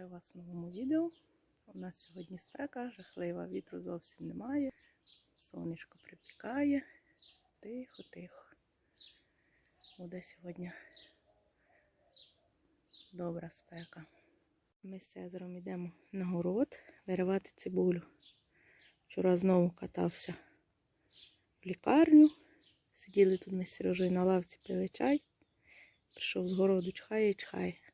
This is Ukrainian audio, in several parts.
Вітаю вас в новому відео. У нас сьогодні спека, жахлива, вітру зовсім немає. Сонечко припікає. Тихо-тихо. Буде сьогодні добра спека. Ми з Цезаром йдемо на город виривати цибулю. Вчора знову катався в лікарню. Сиділи тут ми з Сережою на лавці, пили чай. Прийшов з городу, чхає і чхає.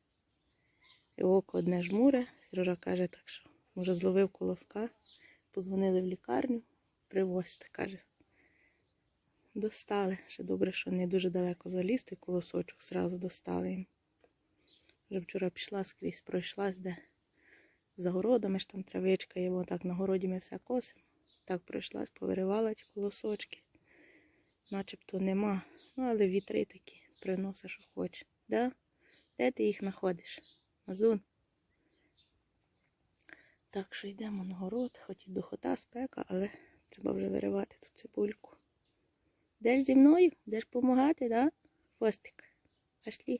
І око одне жмуре. Сережа каже, так що, може, зловив колоска. Позвонили в лікарню, привозьте, каже. Достали. Ще добре, що не дуже далеко заліз, той колосочок зразу достали їм. Вже вчора пішла скрізь, пройшлась, де за городами ж там травичка є, бо так на городі ми все косимо. Так пройшлась, повиривала ті колосочки. Начебто нема. Ну, але вітри такі, приносить, що хоче. Да? Де ти їх знаходиш? Мазун. Так що йдемо на город, хоч і духота, спека, але треба вже виривати ту цибульку. Йдеш зі мною? Йдеш допомагати, да? Хвостик. Пошли.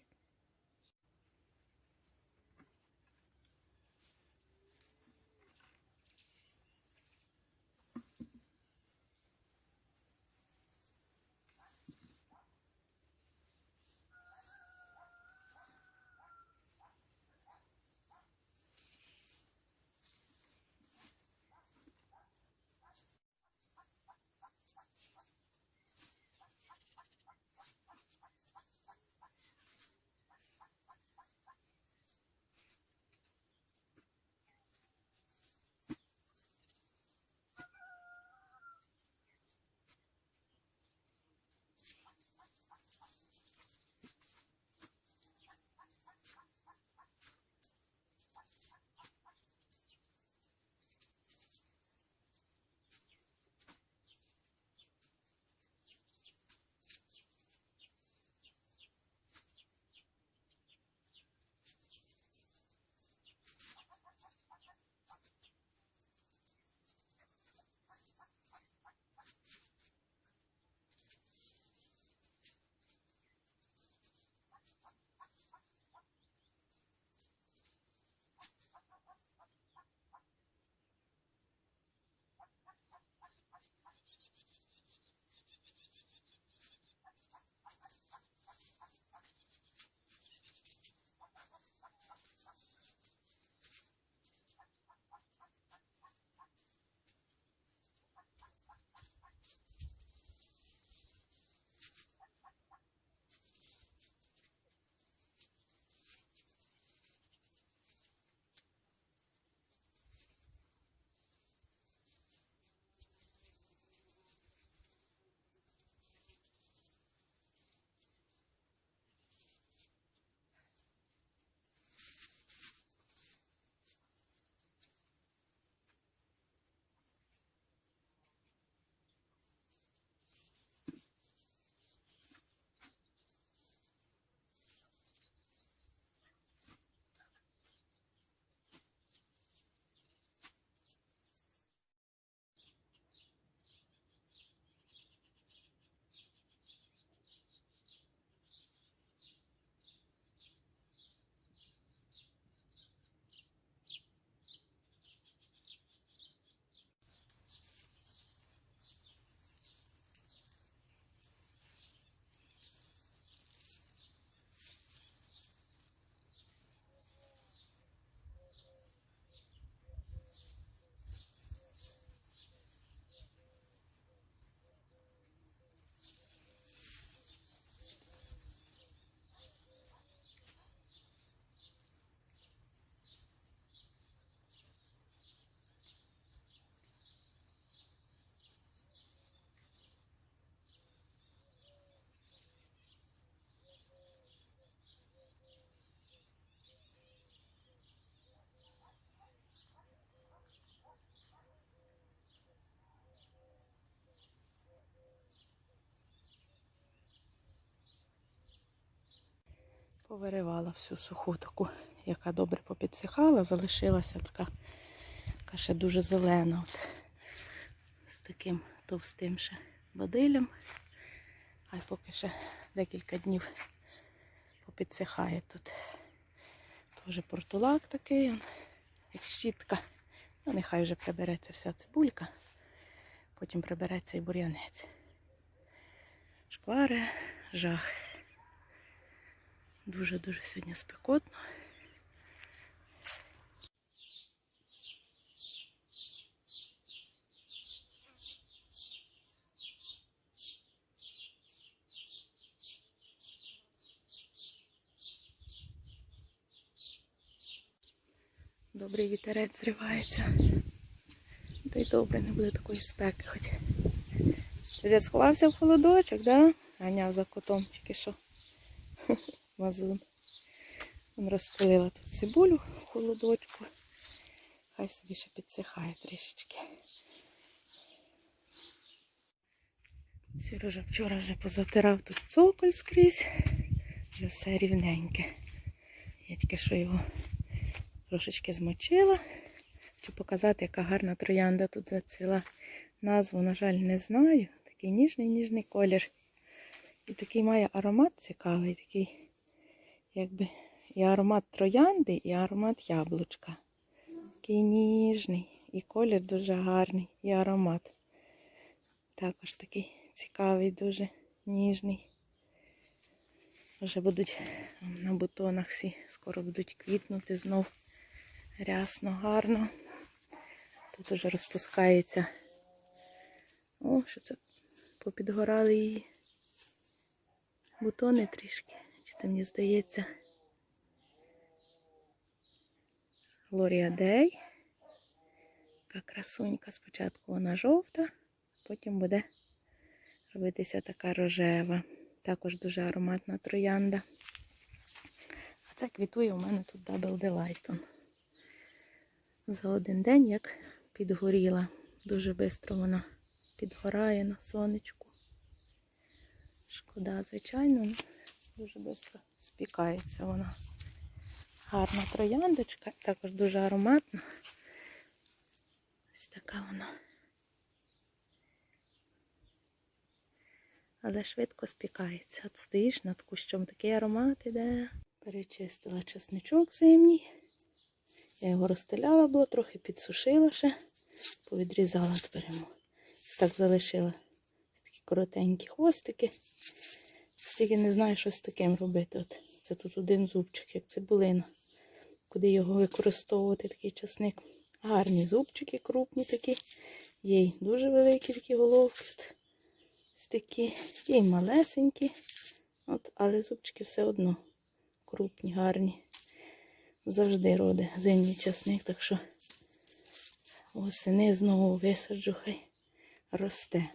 Повиривала всю суху таку, яка добре попідсихала, залишилася така, така ще дуже зелена. От, з таким товстим ще бадилем. А поки ще декілька днів попідсихає тут. Теж портулак такий, як щітка. Ну, нехай вже прибереться вся цибулька, потім прибереться і бур'янець. Шквари, жах. Дуже-дуже сьогодні спекотно. Добрий вітерець зривається. Та й добре, не буде такої спеки хоч. Вже сховався в холодочок, да? Ганяв за котом тільки що. Мазун. Він розпилила тут цибулю холодочку. Хай собі ще підсихає трішечки. Сережа вчора вже позатирав тут цоколь скрізь. Вже все рівненьке. Я тільки що його трошечки змочила. Хочу показати, яка гарна троянда тут зацвіла. Назву, на жаль, не знаю. Такий ніжний ніжний колір. І такий має аромат цікавий, такий, якби і аромат троянди, і аромат яблучка. Такий ніжний. І колір дуже гарний, і аромат. Також такий цікавий, дуже ніжний. Вже будуть на бутонах всі скоро будуть квітнути знов рясно, гарно. Тут уже розпускається. О, що це попідгорали її бутони трішки. Це мені здається? Глорія Дей. Така красунька. Спочатку вона жовта, потім буде робитися така рожева. Також дуже ароматна троянда. А це квітує у мене тут Double Delight. За один день як підгоріла. Дуже швидко вона підгорає на сонечку. Шкода, звичайно, дуже швидко спікається вона. Гарна трояндочка, також дуже ароматна. Ось така вона. Але швидко спікається. От стоїш над кущом, такий аромат іде. Перечистила чесничок зимній. Я його розстеляла, було, трохи підсушила ще, повідрізала тепер. Так залишила Ось такі коротенькі хвостики. Стільки не знаю, що з таким робити. От Це тут один зубчик, як цибулина. Куди його використовувати, такий часник. Гарні зубчики, крупні такі. Є дуже великі такі головки. Такі. Є й малесенькі. От, але зубчики все одно крупні, гарні. Завжди роде зимній часник, так що осени знову висаджу, хай росте.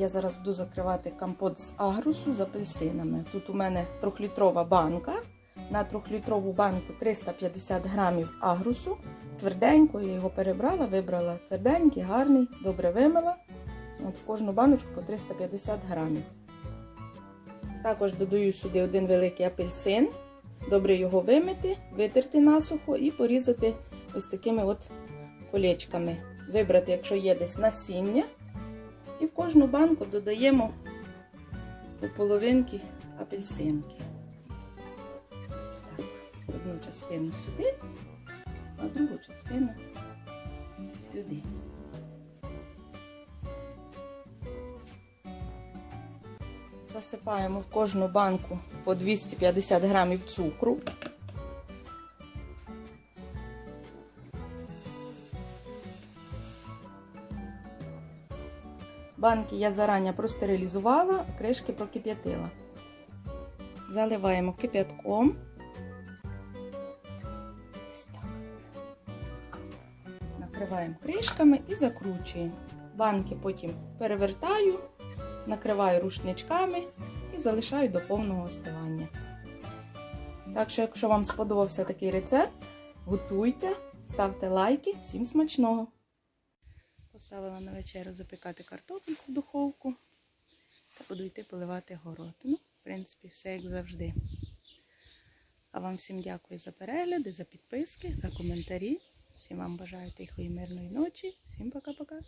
Я зараз буду закривати компот з агрусу з апельсинами. Тут у мене трьохлітрова банка. На трьохлітрову банку 350 грамів агрусу. Тверденько я його перебрала, вибрала тверденький, гарний, добре вимила. От кожну баночку по 350 грамів. Також додаю сюди один великий апельсин. Добре його вимити, витерти насухо і порізати ось такими от колечками. Вибрати, якщо є десь насіння. І в кожну банку додаємо по половинки апельсинки. Одну частину сюди, а другу частину сюди. Засипаємо в кожну банку по 250 грамів цукру. Банки я зарані простерилізувала, кришки прокип'ятила. Заливаємо кип'ятком. Накриваємо кришками і закручуємо. Банки потім перевертаю, накриваю рушничками і залишаю до повного остивання. Так що, якщо вам сподобався такий рецепт, готуйте, ставте лайки. Всім смачного! Поставила на вечерю запікати картопельку в духовку та буду йти поливати город. Ну, в принципі, все як завжди. А вам всім дякую за перегляди, за підписки, за коментарі. Всім вам бажаю тихої мирної ночі. Всім пока-пока.